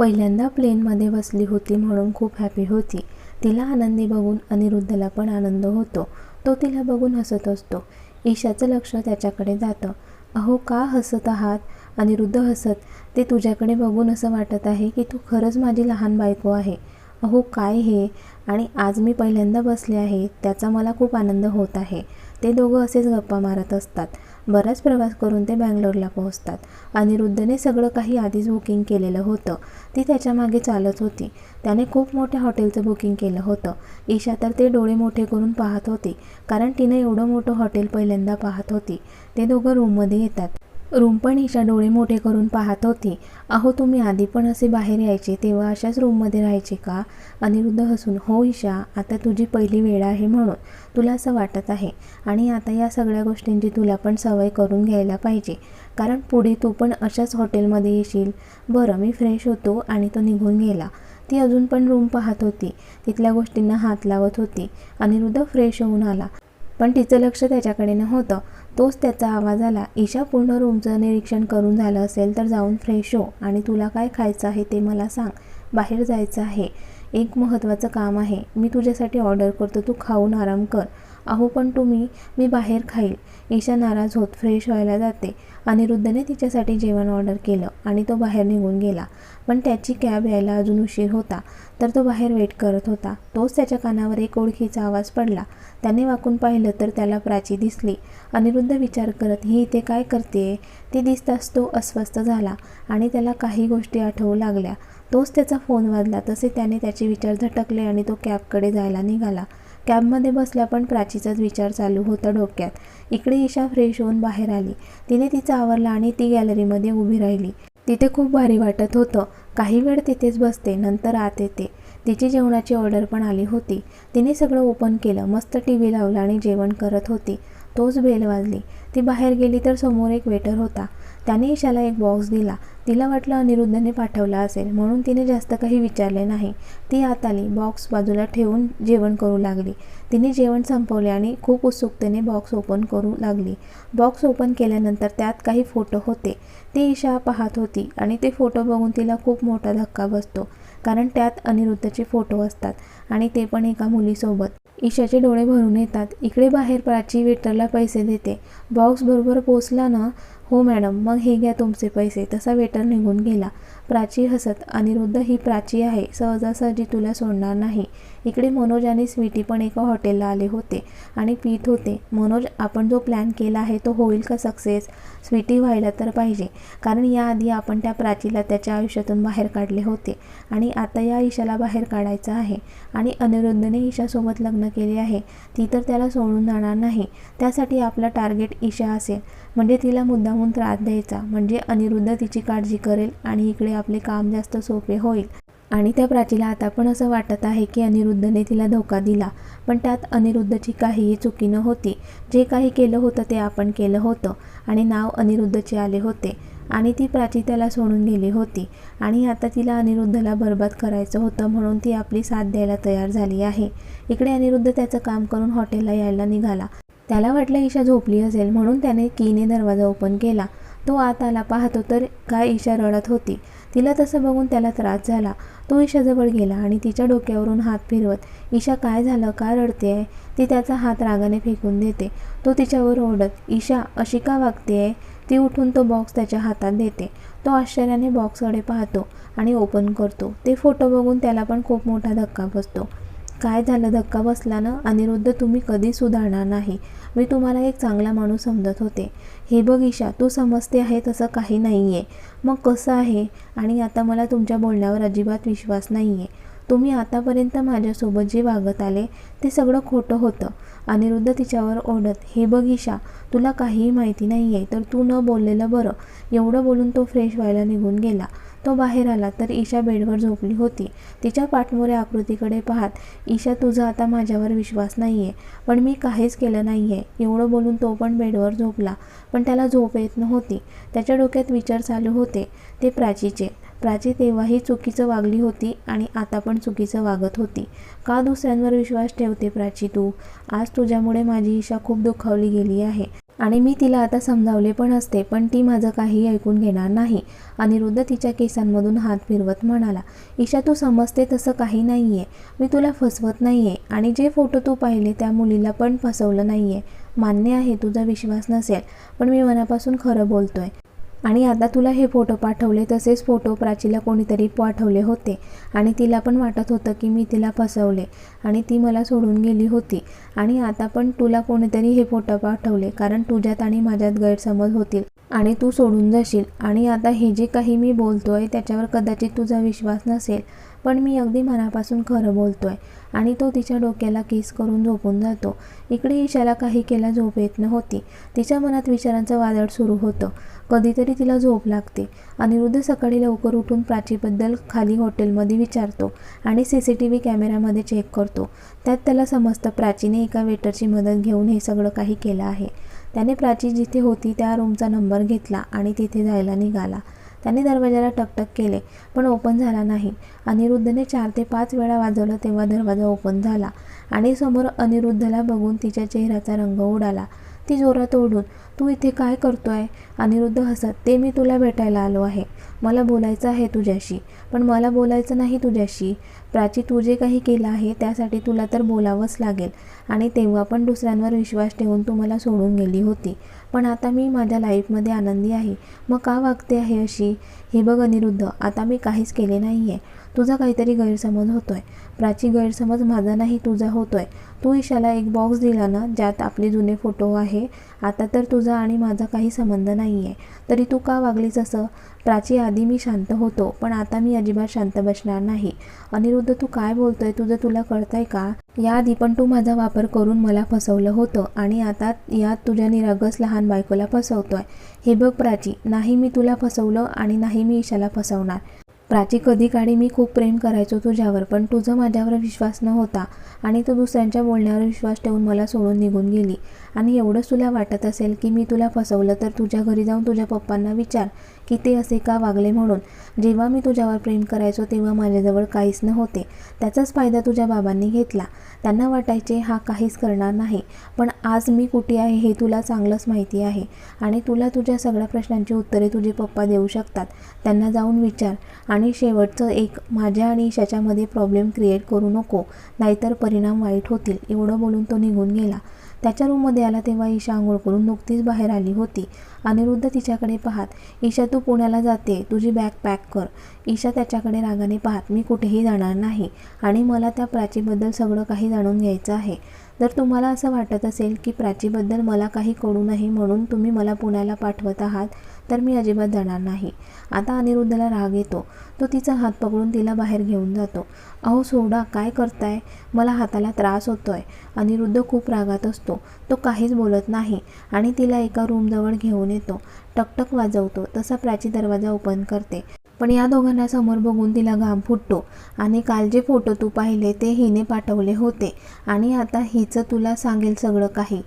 पहिल्यांदा प्लेनमध्ये बसली होती म्हणून खूप हॅपी होती. तिला आनंदी बघून अनिरुद्धला पण आनंद होतो. तो तिला बघून हसत असतो. ईशाचं लक्ष त्याच्याकडे जातं. अहो का हसत आहात? अनिरुद्ध हसत ते तुझ्याकडे बघून असं वाटत आहे की तू खरंच माझी लहान बायको आहे. अहो काय हे? आणि आज मी पहिल्यांदा बसले आहे त्याचा मला खूप आनंद होत आहे. ते दोघं असेच गप्पा मारत असतात. बराच प्रवास करून ते बँगलोरला पोहोचतात. अनिरुद्धने सगळं काही आधीच बुकिंग केलेलं होतं. ती त्याच्यामागे चालत होती. त्याने खूप मोठ्या हॉटेलचं बुकिंग केलं होतं. ईशा तर ते डोळे मोठे करून पाहत होती कारण तिने एवढं मोठं हॉटेल पहिल्यांदा पाहत होती. ते दोघं रूममध्ये येतात. रूम पण डोळे मोठे करून पाहत होती. अहो तुम्ही आधी पण असे बाहेर यायचे तेव्हा अशाच रूममध्ये राहायचे का? अनिरुद्ध हसून हो ईशा आता तुझी पहिली वेळ आहे म्हणून. तुला असं वाटत आहे. आणि आता या सगळ्या गोष्टींची तुला पण सवय करून घ्यायला पाहिजे. कारण पुढे तू पण अशाच हॉटेलमध्ये येशील. बरं मी फ्रेश होतो आणि तो निघून गेला. ती अजून पण रूम पाहत होती. तिथल्या गोष्टींना हात लावत होती. अनिरुद्ध फ्रेश होऊन आला. पण तिचं लक्ष त्याच्याकडे नव्हतं. तोच त्याचा आवाज आला ईशा पूर्ण रूमचं निरीक्षण करून झालं असेल तर जाऊन फ्रेश हो आणि तुला काय खायचं आहे ते मला सांग. बाहेर जायचं आहे. एक महत्त्वाचं काम आहे. मी तुझ्यासाठी ऑर्डर करतो. तू खाऊन आराम कर. अहो पण तुम्ही मी बाहेर खाईल. ईशा नाराज होत फ्रेश व्हायला जाते अनिरुद्धने तिच्यासाठी जेवण ऑर्डर केलं आणि तो बाहेर निघून गेला. पण त्याची कॅब यायला अजून उशीर होता तर तो बाहेर वेट करत होता. तोच त्याच्या कानावर एक ओळखीचा आवाज पडला. त्याने वाकून पाहिलं तर त्याला प्राची दिसली. अनिरुद्ध विचार करत ही इथे काय करते? ती दिसताच तो अस्वस्थ झाला आणि त्याला काही गोष्टी आठवू लागल्या. तोच त्याचा फोन वाजला. तसे त्याने त्याचे विचार झटकले आणि तो कॅबकडे जायला निघाला. कॅबमध्ये बसल्या पण प्राचीचाच विचार चालू होता डोक्यात. इकडे ईशा फ्रेश होऊन बाहेर आली. तिने तिचा आवरला आणि ती गॅलरीमध्ये उभी राहिली. तिथे खूप भारी वाटत होतं. काही वेळ तिथेच बसते नंतर आत येते. तिची जेवणाची ऑर्डर पण आली होती. तिने सगळं ओपन केलं मस्त टी व्ही लावला आणि जेवण करत होती. तोच बेल वाजली. ती बाहेर गेली तर समोर एक वेटर होता. त्याने ईशाला एक बॉक्स दिला. तिला वाटलं अनिरुद्धने पाठवला असेल म्हणून तिने जास्त काही विचारले नाही. ती आत आली बॉक्स बाजूला ठेवून जेवण करू लागली. तिने जेवण संपवले आणि खूप उत्सुकतेने बॉक्स ओपन करू लागली. बॉक्स ओपन केल्यानंतर त्यात काही फोटो होते. ती ईशा पाहत होती आणि ते फोटो बघून तिला खूप मोठा धक्का बसतो कारण त्यात अनिरुद्धचे फोटो असतात आणि ते पण एका मुलीसोबत. ईशाचे डोळे भरून येतात. इकडे बाहेर प्राची वेटरला पैसे देते. बॉक्स बरोबर पोचला ना हो मॅडम मग हे घ्या तुमचे पैसे. तसा वेटर निघून गेला. प्राची हसत अनिरुद्ध ही प्राची आहे. सहजासहजी तुला सोडणार नाही. इकडे मनोज आणि स्वीटी पण एका हॉटेलला आले होते आणि पीत होते. मनोज आपण जो प्लॅन केला आहे तो होईल का सक्सेस? स्वीटी व्हायला तर पाहिजे. कारण याआधी आपण त्या प्राचीला त्याच्या आयुष्यातून बाहेर काढले होते. आणि आता या ईशाला बाहेर काढायचं आहे. आणि अनिरुद्धने ईशासोबत लग्न केले आहे. ती तर त्याला सोडून जाणार नाही. त्यासाठी आपला टार्गेट ईशा असेल. म्हणजे तिला मुद्दामून त्रास द्यायचा. म्हणजे अनिरुद्ध तिची काळजी करेल आणि इकडे आपले काम जास्त सोपे होईल. आणि त्या प्राचीला आता पण असं वाटत आहे की अनिरुद्धने तिला धोका दिला. पण त्यात अनिरुद्धची काहीही चुकी नव्हती. जे काही केलं होतं ते आपण केलं होतं. आणि नाव अनिरुद्धचे आले होते. आणि ती प्राची त्याला सोडून गेली होती. आणि आता तिला अनिरुद्धला बरबाद करायचं होतं म्हणून ती आपली साथ द्यायला तयार झाली आहे. इकडे अनिरुद्ध त्याचं काम करून हॉटेलला यायला निघाला. त्याला वाटलं ईशा झोपली असेल म्हणून त्याने कीने दरवाजा ओपन केला. तो आत आला पाहतो तर काय ईशा रडत होती. तिला तसं बघून त्याला त्रास झाला. तो ईशाजवळ गेला आणि तिच्या डोक्यावरून हात फिरवत ईशा काय झालं? का रडते आहे ती त्याचा हात रागाने फेकून देते. तो तिच्यावर ओढत ईशा अशी का वागते आहे ती उठून तो बॉक्स त्याच्या हातात देते. तो आश्चर्याने बॉक्सकडे पाहतो आणि ओपन करतो. ते फोटो बघून त्याला पण खूप मोठा धक्का बसतो. काय झालं? धक्का बसला ना? अनिरुद्ध तुम्ही कधी सुधारणार नाही. मी तुम्हाला एक चांगला माणूस समजत होते. हे बघ ईशा तू समजते आहे तसं काही नाही आहे मग कसं आहे? आणि आता मला तुमच्या बोलण्यावर अजिबात विश्वास नाही आहे तुम्ही आतापर्यंत माझ्यासोबत जे वागत आले ते सगळं खोटं होतं. अनिरुद्ध तिच्यावर ओढत हे बघ ईशा तुला काहीही माहिती नाही आहे तर तू न बोललेलं बरं. एवढं बोलून तो फ्रेश व्हायला निघून गेला. तो बाहेर आला तर ईशा बेडवर झोपली होती. तिच्या पाठमोऱ्या आकृतीकडे पाहत ईशा तुझा आता माझ्यावर विश्वास नाही आहे पण मी काहीच केलं नाही आहे एवढं बोलून तो पण बेडवर झोपला. पण त्याला झोप येत नव्हती. त्याच्या डोक्यात विचार चालू होते. ते प्राचीचे. प्राची तेव्हाही चुकीचं वागली होती आणि आता पण चुकीचं वागत होती. का दुसऱ्यांवर विश्वास ठेवते प्राची तू? आज तुझ्यामुळे माझी ईशा खूप दुखावली गेली आहे. आणि मी तिला आता समजावले पण असते पण ती माझं काही ऐकून घेणार नाही. अनिरुद्ध तिच्या केसांमधून हात फिरवत म्हणाला ईशा तू समजते तसं काही नाही आहे मी तुला फसवत नाही आहे आणि जे फोटो तू पाहिले त्या मुलीला पण फसवलं नाही आहे मान्य आहे तुझा विश्वास नसेल पण मी मनापासून खरं बोलतोय. आणि आता तुला हे फोटो पाठवले तसेच फोटो प्राचीला कोणीतरी पाठवले होते. आणि तिला पण वाटत होतं की मी तिला फसवले आणि ती मला सोडून गेली होती. आणि आता पण तुला कोणीतरी हे फोटो पाठवले कारण तुझ्यात आणि माझ्यात गैरसमज होतील आणि तू सोडून जाशील. आणि आता हे जे काही मी बोलतोय त्याच्यावर कदाचित तुझा विश्वास नसेल. पण मी अगदी मनापासून खरं बोलतोय. आणि तो तिच्या डोक्याला किस करून झोपून जातो. इकडे ईशाला काही केला झोप येत नव्हती. तिच्या मनात विचारांचं वादळ सुरू होतं. कधीतरी तिला झोप लागते. अनिरुद्ध सकाळी लवकर उठून प्राचीबद्दल खाली हॉटेलमध्ये विचारतो आणि सी सी टी व्ही कॅमेऱ्यामध्ये चेक करतो. त्यात त्याला समजतं प्राचीने एका वेटरची मदत घेऊन हे सगळं काही केलं आहे. त्याने प्राची जिथे होती त्या रूमचा नंबर घेतला आणि तिथे जायला निघाला. त्याने दरवाजाला टकटक केले पण ओपन झाला नाही. अनिरुद्धने चार ते पाच वेळा वाजवलं तेव्हा दरवाजा ओपन झाला आणि समोर अनिरुद्धला बघून तिच्या चेहऱ्याचा रंग उडाला. ती जोरात ओढून तू इथे काय करतो आहे अनिरुद्ध हसत ते मी तुला भेटायला आलो आहे. मला बोलायचं आहे तुझ्याशी पण मला बोलायचं नाही तुझ्याशी. प्राची तू जे काही केलं आहे त्यासाठी तुला तर बोलावंच लागेल. आणि तेव्हा पण दुसऱ्यांवर विश्वास ठेवून तू मला सोडून गेली होती. पण आता मी माझ्या लाईफमध्ये आनंदी आहे. मग का वागते आहे अशी? हे बघ अनिरुद्ध आता मी काहीच केले नाही आहे तुझा काहीतरी गैरसमज होतोय. प्राची गैरसमज माझा नाही तुझा होतोय. तू ईशाला एक बॉक्स दिला ना ज्यात आपले जुने फोटो आहे. आता तर तुझा आणि माझा काही संबंध नाही आहे तरी तू का वागलीस असं? प्राची आधी मी शांत होतो पण आता मी अजिबात शांत बसणार नाही. अनिरुद्ध तू काय बोलतोय? तुझं तुला कळतंय का? याआधी पण तू माझा वापर करून मला फसवलं होतं आणि आता यात तुझ्या निरागस लहान बायकोला फसवतोय. हे बघ प्राची नाही मी तुला फसवलं आणि नाही मी ईशाला फसवणार. प्राची कधी काळी मी खूप प्रेम करायचो तुझ्यावर पण तुझं माझ्यावर विश्वास नव्हता आणि तू दुसऱ्यांच्या बोलण्यावर विश्वास ठेवून मला सोडून निघून गेली. आणि एवढंच तुला वाटत असेल की मी तुला फसवलं तर तुझ्या घरी जाऊन तुझ्या पप्पांना विचार. की ते असे का वागले म्हणून? जेव्हा मी तुझ्यावर प्रेम करायचो तेव्हा माझ्याजवळ काहीच नव्हते. त्याचाच फायदा तुझ्या बाबांनी घेतला. त्यांना वाटायचे हा काहीच करणार नाही. पण आज मी कुठे आहे हे तुला चांगलंच माहिती आहे. आणि तुला तुझ्या सगळ्या प्रश्नांची उत्तरे तुझे पप्पा देऊ शकतात. त्यांना जाऊन विचार. आणि शेवटचं एक माझ्या आणि ईशाच्यामध्ये प्रॉब्लेम क्रिएट करू नको. नाहीतर परिणाम वाईट होतील. एवढं बोलून तो निघून गेला. त्याच्या रूममध्ये आला तेव्हा ईशा आंघोळ करून नुकतीच बाहेर आली होती. अनिरुद्ध तिच्याकडे पाहत ईशा तू पुण्याला जाते. तुझी बॅग पॅक कर. ईशा त्याच्याकडे रागाने पाहत मी कुठेही जाणार नाही आणि मला त्या प्राचीबद्दल सगळं काही जाणून घ्यायचं आहे. जर तुम्हाला असं वाटत असेल की प्राचीबद्दल मला काही कळू नये म्हणून तुम्ही मला पुण्याला पाठवत आहात तर मी अजिबात जाणार नाही. आता अनिरुद्धला राग येतो. तो तिचा हात पकडून तिला बाहेर घेऊन जातो. अहो सोडा काय करताय? मला हाताला त्रास होतोय. अनिरुद्ध खूप रागात असतो. तो काहीच बोलत नाही आणि तिला एका रूमजवळ घेऊन येतो. टकटक वाजवतो. तसा प्राची दरवाजा ओपन करते. पण या दोघांना समोर बघून तिला घाम फुटतो. आणि काल जे फोटो तू पाहिले ते हिने पाठवले होते. आणि आता हिचं तुला सांगेल सगळं काही.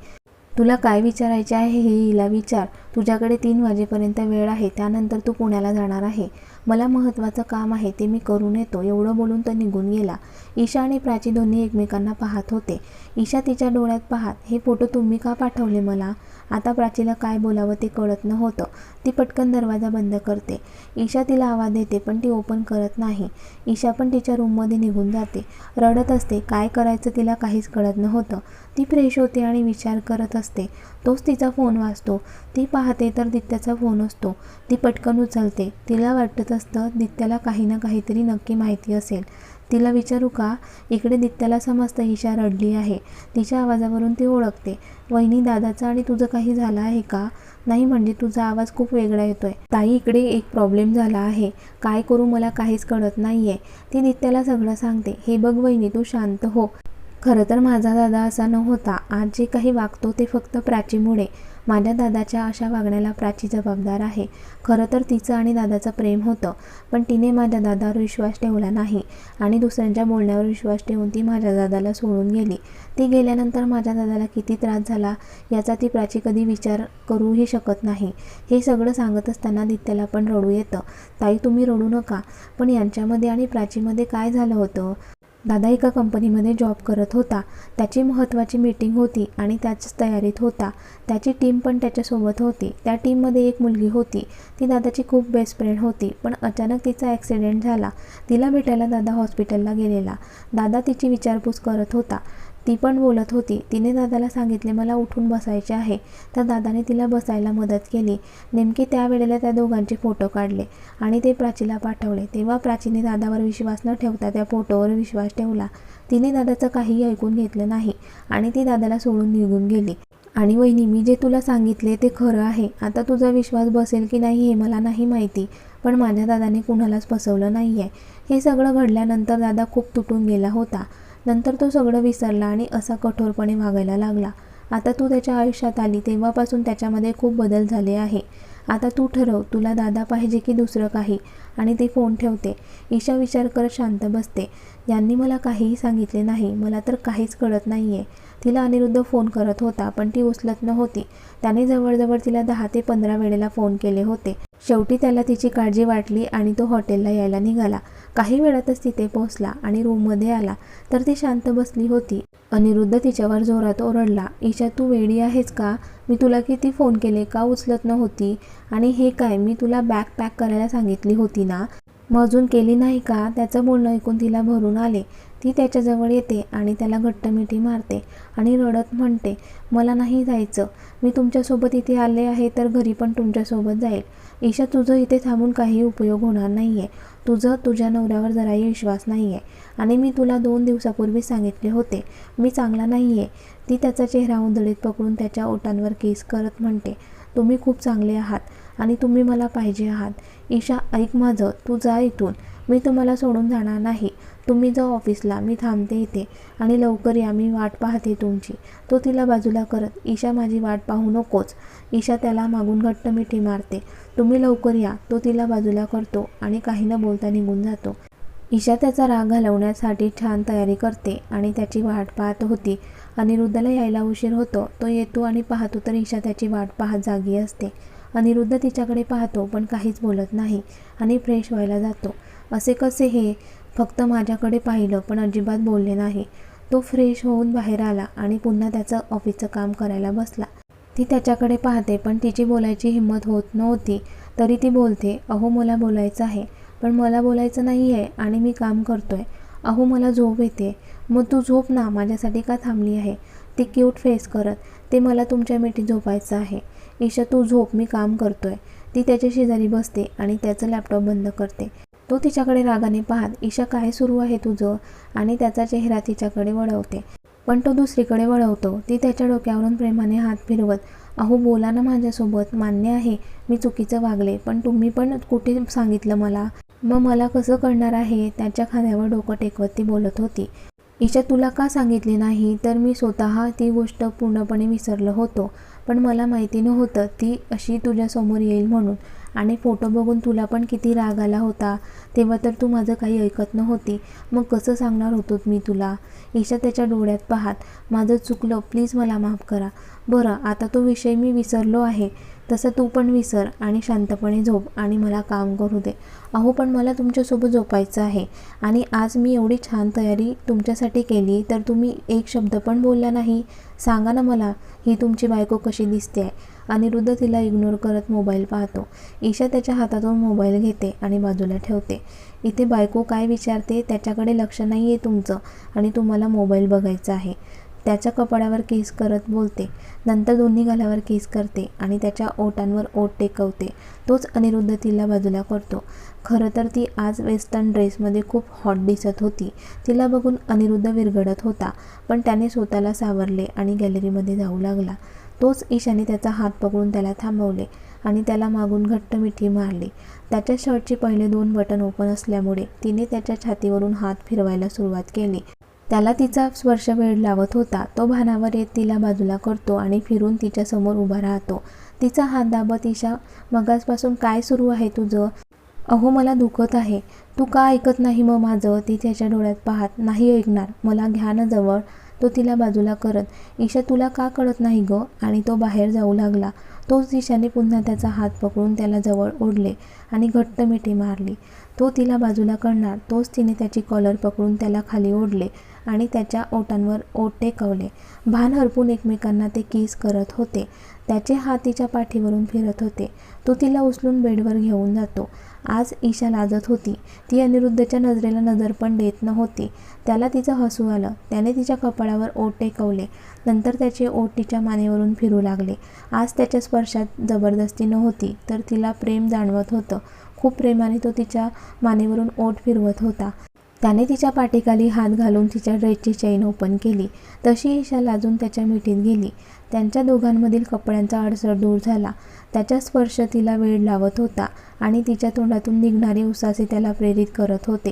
तुला काय विचारायचे आहे हे हिला विचार. तुझ्याकडे तीन वाजेपर्यंत वेळ आहे त्यानंतर तू पुण्याला जाणार आहे. मला महत्त्वाचं काम आहे ते मी करून येतो. एवढं बोलून तो निघून गेला. ईशा आणि प्राची दोन्ही एकमेकांना पाहत होते. ईशा तिच्या डोळ्यात पाहत हे फोटो तुम्ही का पाठवले मला? आता प्राचीला काय बोलावं ते कळत नव्हतं. ती पटकन दरवाजा बंद करते. ईशा तिला आवाज देते पण ती ओपन करत नाही. ईशा पण तिच्या रूममध्ये निघून जाते. रडत असते काय करायचं तिला काहीच कळत नव्हतं. ती फ्रेश होते आणि विचार करत असते. तोच तिचा फोन वाजतो. ती पाहते तर दित्याचा फोन असतो. ती पटकन उचलते. तिला वाटतं असतं दित्याला काही ना काहीतरी नक्की माहिती असेल. तिला विचारू का? इकडे दित्याला समजतं ईशा रडली आहे. तिच्या आवाजावरून ती ओळखते. वहिनी दादाचा आणि तुझं काही झालं आहे का? नाही म्हणजे तुझा आवाज खूप वेगळा येतोय. ताई इकडे एक प्रॉब्लेम झाला आहे. काय करू मला काहीच कळत नाहीये. ती नित्याला सगळं सांगते. हे बघ वहिनी तू शांत हो. खरं तर माझा दादा असा नव्हता. आज जे काही वागतो ते फक्त प्राचीमुळे. माझ्या दादाच्या अशा वागण्याला प्राची जबाबदार आहे. खरं तर तिचं आणि दादाचं प्रेम होतं पण तिने माझ्या दादावर विश्वास ठेवला नाही आणि दुसऱ्यांच्या बोलण्यावर विश्वास ठेवून ती माझ्या दादाला सोडून गेली. ती गेल्यानंतर माझ्या दादाला किती त्रास झाला याचा ती प्राची कधी विचार करूही शकत नाही. हे सगळं सांगत असताना दित्याला पण रडू येतं. ताई तुम्ही रडू नका पण यांच्यामध्ये आणि प्राचीमध्ये काय झालं होतं? दादा एका कंपनीमध्ये जॉब करत होता. त्याची महत्त्वाची मीटिंग होती आणि त्याच तयारीत होता. त्याची टीम पण त्याच्यासोबत होती. त्या टीममध्ये एक मुलगी होती. ती दादाची खूप बेस्ट फ्रेंड होती पण अचानक तिचा ॲक्सिडेंट झाला. तिला भेटायला दादा हॉस्पिटलला गेलेला. दादा तिची विचारपूस करत होता. ती पण बोलत होती. तिने दादाला सांगितले मला उठून बसायचे आहे. तर दादाने तिला बसायला मदत केली. नेमकी त्यावेळेला त्या दोघांचे फोटो काढले आणि ते प्राचीला पाठवले. तेव्हा प्राचीने दादावर विश्वास न ठेवता त्या फोटोवर विश्वास ठेवला. तिने दादाचं काहीही ऐकून घेतलं नाही आणि ती दादाला सोडून निघून गेली. आणि वहिनी मी जे तुला सांगितले ते खरं आहे. आता तुझा विश्वास बसेल की नाही हे मला नाही माहिती पण माझ्या दादाने कुणालाच फसवलं नाही आहे हे सगळं घडल्यानंतर दादा खूप तुटून गेला होता. नंतर तो सगळं विसरला आणि असा कठोरपणे वागायला लागला. आता तू त्याच्या आयुष्यात आली तेव्हापासून त्याच्यामध्ये खूप बदल झाले आहे. आता तू ठरव तुला दादा पाहिजे की दुसरं काही? आणि ती फोन ठेवते. ईशा विचार करत शांत बसते. यांनी मला काहीही सांगितले नाही मला तर काहीच कळत नाही आहे तिला अनिरुद्ध फोन करत होता पण ती उचलत नव्हती. त्याने जवळजवळ तिला दहा ते पंधरा वेळेला फोन केले होते. शेवटी त्याला तिची काळजी वाटली आणि तो हॉटेलला यायला निघाला. काही वेळातच तिथे पोहोचला आणि रूममध्ये आला. तर ती शांत बसली होती. अनिरुद्ध तिच्यावर जोरात ओरडला ईशा तू वेडी आहेस का? मी तुला किती फोन केले का उचलत नव्हती? आणि हे काय मी तुला बॅग पॅक करायला सांगितली होती ना? मग अजून केली नाही का त्याचं बोलणं ऐकून तिला भरून आले. ती त्याच्याजवळ येते आणि त्याला घट्ट मिठी मारते आणि रडत म्हणते मला नाही जायचं. मी तुमच्यासोबत इथे आले आहे तर घरी पण तुमच्यासोबत जाईल. ईशा तुझं इथे थांबून काही उपयोग होणार नाही आहे तुझं तुझ्या नवऱ्यावर जराही विश्वास नाही आहे आणि मी तुला दोन दिवसापूर्वीच सांगितले होते. मी चांगला नाही आहे ती त्याचा चेहरा उधळीत पकडून त्याच्या ओटांवर केस करत म्हणते तुम्ही खूप चांगले आहात आणि तुम्ही मला पाहिजे आहात. ईशा ऐक माझं. तू जा इथून. मी तुम्हाला सोडून जाणार नाही. तुम्ही जा ऑफिसला मी थांबते इथे आणि लवकर या मी वाट पाहते तुमची. तो तिला बाजूला करत ईशा माझी वाट पाहू नकोच. ईशा त्याला मागून घट्ट मिठी मारते. तुम्ही लवकर या तो तिला बाजूला करतो आणि काही न बोलता निघून जातो. ईशा त्याचा राग घालवण्यासाठी छान तयारी करते आणि त्याची वाट पाहत होती. अनिरुद्धला यायला उशीर होतो. तो येतो आणि पाहतो तर ईशा त्याची वाट पाहत जागी असते. अनिरुद्ध तिच्याकडे पाहतो पण काहीच बोलत नाही आणि फ्रेश व्हायला जातो. असे कसे हे? फक्त माझ्याकडे पाहिलं पण अजिबात बोलले नाही. तो फ्रेश होऊन बाहेर आला आणि पुन्हा त्याचं ऑफिसचं काम करायला बसला. ती त्याच्याकडे पाहते पण तिची बोलायची हिंमत होत नव्हती. तरी ती बोलते अहो मला बोलायचं आहे पण मला बोलायचं नाही आहे आणि मी काम करतो आहे अहो मला झोप येते. मग तू झोप ना माझ्यासाठी का थांबली आहे ती क्यूट फेस करत ते मला तुमच्या मिठी झोपायचं आहे. ईशा तू झोप मी काम करतो आहे ती त्याच्या शेजारी बसते आणि त्याचं लॅपटॉप बंद करते. तो तिच्याकडे रागाने पाहत ईशा काय सुरू आहे तुझं? आणि त्याचा चेहरा तिच्याकडे वळवते. पण तो दुसरीकडे वळवतो. ती त्याच्या डोक्यावरून प्रेमाने हात फिरवत अहो बोला ना माझ्यासोबत. मान्य आहे मी चुकीचं वागले पण तुम्ही पण कुठे सांगितलं मला? मग मला कसं कळणार आहे? त्याच्या खांद्यावर डोकं टेकवत ती बोलत होती. ईशा तुला का सांगितले नाही? तर मी स्वतः ती गोष्ट पूर्णपणे विसरलं होतो. पण मला माहिती नव्हतं ती अशी तुझ्यासमोर येईल म्हणून. आणि फोटो बघून तुला पण किती राग आला होता. तेव्हा तर तू माझं काही ऐकत नव्हती. मग कसं सांगणार होतो मी तुला? ईशा त्याच्या डोळ्यात पाहात माझं चुकलं प्लीज मला माफ करा. बरं आता तो विषय मी विसरलो आहे. तसं तू पण विसर आणि शांतपणे झोप आणि मला काम करू दे. अहो पण मला तुमच्यासोबत झोपायचं आहे आणि आज मी एवढी छान तयारी तुमच्यासाठी केली तर तुम्ही एक शब्द पण बोलला नाही. सांगा ना मला ही तुमची बायको कशी दिसते आहे अनिरुद्ध तिला इग्नोर करत मोबाईल पाहतो. ईशा त्याच्या हातातून मोबाईल घेते आणि बाजूला ठेवते. इथे बायको काय विचारते त्याच्याकडे लक्ष नाही आहे तुमचं आणि तुम्हाला मोबाईल बघायचा आहे. त्याच्या कपाळावर केस करत बोलते. नंतर दोन्ही गालावर केस करते आणि त्याच्या ओटांवर ओट टेकवते. तोच अनिरुद्ध तिला बाजूला करतो. खरं तर ती आज वेस्टर्न ड्रेसमध्ये खूप हॉट दिसत होती. तिला बघून अनिरुद्ध विरघडत होता पण त्याने स्वतःला सावरले आणि गॅलरीमध्ये जाऊ लागला. तोच ईशाने त्याचा हात पकडून त्याला थांबवले आणि त्याला मागून घट्ट मिठी मारली. त्याच्या शर्टचे पहिले दोन बटन ओपन असल्यामुळे तिने त्याच्या छातीवरून हात फिरवायला सुरुवात केली. त्याला तिचा स्पर्श वेळ लावत होता. तो भानावर येत तिला बाजूला करतो आणि फिरून तिच्या समोर उभा राहतो. तिचा हात दाबत ईशा मगासपासून काय सुरू आहे तुझं? अहो मला दुखत आहे. तू का ऐकत नाही मग माझं? ती त्याच्या डोळ्यात पाहत नाही ऐकणार. मला घ्या ना जवळ. तो तिला बाजूला करत ईशा तुला का कळत नाही ग? आणि तो बाहेर जाऊ लागला. तोच ईशाने पुन्हा त्याचा हात पकडून त्याला जवळ ओढले आणि घट्ट मिठी मारली. तो तिला बाजूला करणार. तोच तिने त्याची कॉलर पकडून त्याला खाली ओढले. आणि त्याच्या ओठांवर ओठ टेकवले भान हरपून एकमेकांना ते किस करत होते. त्याचे हात तिच्या पाठीवरून फिरत होते. तो तिला उचलून बेडवर घेऊन जातो. आज ईशा लाजत होती. ती अनिरुद्धच्या नजरेला नजर पण देत नव्हती. त्याला तिचं हसू आलं. त्याने तिच्या कपाळावर ओठ टेकवले नंतर त्याचे ओठ तिच्या मानेवरून फिरू लागले. आज त्याच्या स्पर्शात जबरदस्ती नव्हती तर तिला प्रेम जाणवत होतं. खूप प्रेमाने तो तिच्या मानेवरून ओठ फिरवत होता. त्याने तिच्या पाठीखाली हात घालून तिच्या ड्रेसची चेन ओपन केली. तशी ईशा लाजून त्याच्या मिठीत गेली. त्यांच्या दोघांमधील कपड्यांचा अडसर दूर झाला. त्याचा स्पर्श तिला वेळ लावत होता आणि तिच्या तोंडातून निघणारे उसासे त्याला प्रेरित करत होते.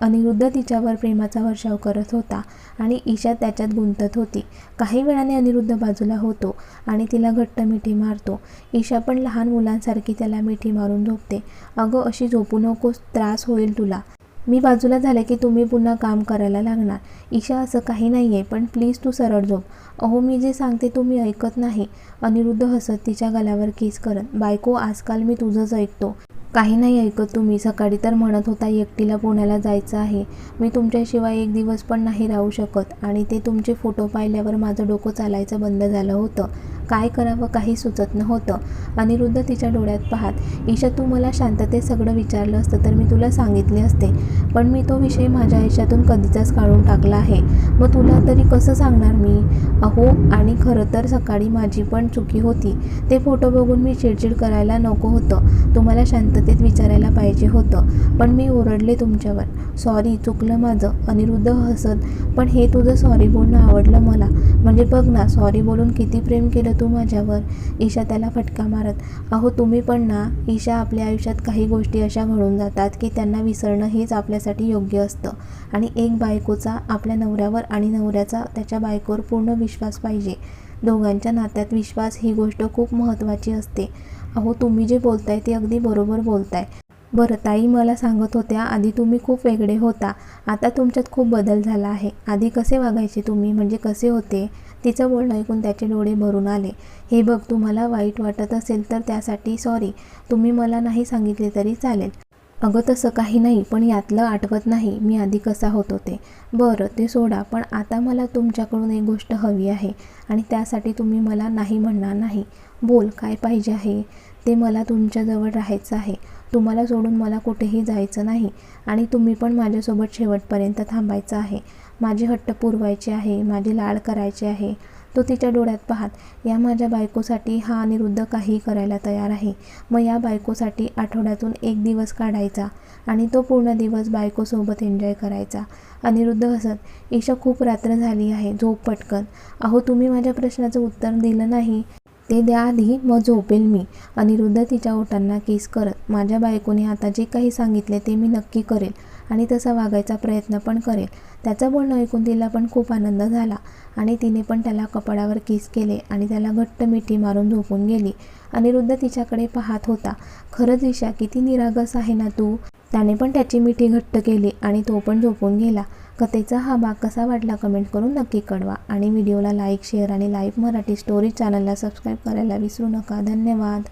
अनिरुद्ध तिच्यावर प्रेमाचा वर्षाव करत होता आणि ईशा त्याच्यात गुंतत होती. काही वेळाने अनिरुद्ध बाजूला होतो आणि तिला घट्ट मिठी मारतो. ईशा पण लहान मुलांसारखी त्याला मिठी मारून झोपते. अगं अशी झोपू नकोस त्रास होईल तुला. मी बाजूला झाले की तुम्ही पुन्हा काम करायला लागणार. ईशा असं काही नाही आहे पण प्लीज तू सरळ झोप. अहो मी जे सांगते तुम्ही ऐकत नाही. अनिरुद्ध हसत तिच्या गलावर केस करत बायको आजकाल मी तुझंच ऐकतो. काही नाही ऐकत तुम्ही. सकाळी तर म्हणत होता एकटीला पुण्याला जायचं आहे. मी तुमच्याशिवाय एक दिवस पण नाही राहू शकत. आणि ते तुमचे फोटो पाहिल्यावर माझं डोकं चालायचं बंद झालं होतं. काय करावं काही सुचत नव्हतं. अनिरुद्ध तिच्या डोळ्यात पाहत ईशा तू मला शांततेत सगळं विचारलं असतं तर मी तुला सांगितले असते. पण मी तो विषय माझ्या आयुष्यातून कधीचाच काढून टाकला आहे. मग तुला तरी कसं सांगणार मी? अहो आणि खरं तर सकाळी माझी पण चुकी होती. ते फोटो बघून मी चिडचिड करायला नको होतं. तुम्हाला शांततेत विचारायला पाहिजे होतं. पण मी ओरडले तुमच्यावर. सॉरी चुकलं माझं अनिरुद्ध हसत पण हे तुझं सॉरी बोलणं आवडलं मला. म्हणजे बघ ना सॉरी बोलून किती प्रेम केलं तू माझ्यावर ईशा त्याला फटका मारत. अहो तुम्ही पण ना ईशा आपल्या आयुष्यात काही गोष्टी अशा घडून जातात की त्यांना विसरणं हेच आपल्यासाठी योग्य असतं. आणि एक बायकोचा आपल्या नवऱ्यावर आणि नवऱ्याचा त्याच्या बायकोवर पूर्ण विश्वास पाहिजे. दोघांच्या नात्यात विश्वास ही गोष्ट खूप महत्त्वाची असते. अहो तुम्ही जे बोलताय ते अगदी बरोबर बोलताय. बरं ताई मला सांगत होत्या आधी तुम्ही खूप वेगळे होता. आता तुमच्यात खूप बदल झाला आहे. आधी कसे वागायचे तुम्ही? म्हणजे कसे होते? तिचं बोलणं ऐकून त्याचे डोळे भरून आले. हे बघ तुम्हाला वाईट वाटत असेल तर त्यासाठी सॉरी तुम्ही मला नाही सांगितले तरी चालेल. अगं तसं काही नाही पण यातलं आठवत नाही मी आधी कसा होतो ते बरं ते सोडा पण आता मला तुमच्याकडून एक गोष्ट हवी आहे आणि त्यासाठी तुम्ही मला नाही म्हणणार नाही. बोल काय पाहिजे आहे? ते मला तुमच्याजवळ राहायचं आहे. तुम्हाला सोडून मला कुठेही जायचं नाही आणि तुम्ही पण माझ्यासोबत शेवटपर्यंत थांबायचं आहे. माझे हट्ट पुरवायचे आहे माझे लाड करायचे आहे तो तिच्या डोळ्यात पाहत या माझ्या बायकोसाठी हा अनिरुद्ध काही करायला तयार आहे. मग या बायकोसाठी आठवड्यातून एक दिवस काढायचा आणि तो पूर्ण दिवस बायकोसोबत एन्जॉय करायचा. अनिरुद्ध हसत ईशा खूप रात्र झाली आहे झोप पटकन. अहो तुम्ही माझ्या प्रश्नाचं उत्तर दिलं नाही. ते द्या आधी मग झोपेल मी. अनिरुद्ध तिच्या ओठांना केस करत माझ्या बायकोने आता जे काही सांगितले ते मी नक्की करेल. आणि तसा वागायचा प्रयत्न पण करेल. त्याचं बोलणं ऐकून तिला पण खूप आनंद झाला आणि तिने पण त्याला कपाळावर किस केले आणि त्याला घट्ट मिठी मारून झोपून गेली. अनिरुद्ध तिच्याकडे पाहत होता. खरंच ईशा किती निरागस आहे ना तू? त्याने पण त्याची मिठी घट्ट केली आणि तो पण झोपून गेला. कथेचा हा भाग कसा वाटला कमेंट करून नक्की कळवा आणि व्हिडिओला लाईक शेअर आणि लाईव्ह मराठी स्टोरी चॅनलला सबस्क्राईब करायला विसरू नका. धन्यवाद.